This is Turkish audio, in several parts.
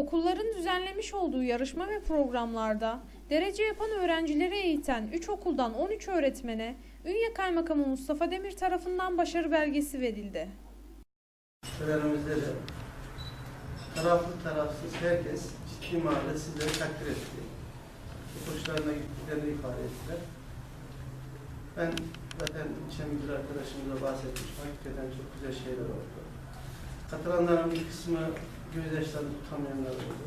Okulların düzenlemiş olduğu yarışma ve programlarda derece yapan öğrencileri eğiten 3 okuldan 13 öğretmene Ünye Kaymakamı Mustafa Demir tarafından başarı belgesi verildi. De taraflı tarafsız herkes ciddi manada sizleri takdir etti. Hoşlarına gittiklerini ifade ettiler. Ben zaten ilçe müdür arkadaşımıza bahsetmiştim. Hakikaten çok güzel şeyler oldu. Katılanların bir kısmı gözyaşlarını tutamayanlar oldu.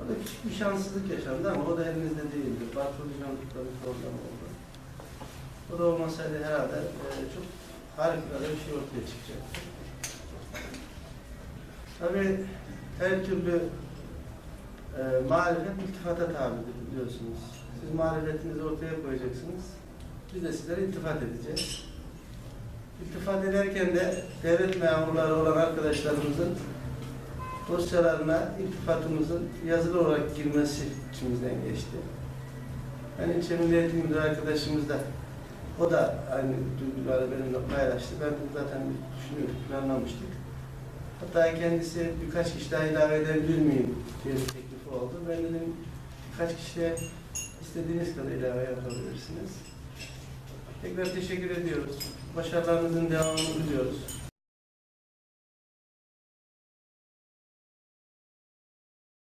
Orada küçük bir şanssızlık yaşandı ama o da elimizde değildi. Bartolozyanlıkla bir problem oldu. O da olmasaydı herhalde e, çok harikulade bir şey ortaya çıkacaktı. Tabii her türlü e, marifet iltifata tabidir biliyorsunuz. Siz marifetinizi ortaya koyacaksınız. Biz de sizlere iltifat edeceğiz. İltifat ederken de devlet memurları olan arkadaşlarımızın dosyalarına iltifatımızın yazılı olarak girmesi içimizden geçti. Yani ilçe arkadaşımız da o da aynı duyguları benimle paylaştı. Ben de zaten düşünüyorduk, planlamıştık. Hatta kendisi birkaç kişi daha ilave edebilir miyim diye bir teklifi oldu. Ben dedim birkaç kişiye istediğiniz kadar ilave yapabilirsiniz. Tekrar teşekkür ediyoruz. Başarılarınızın devamını diliyoruz.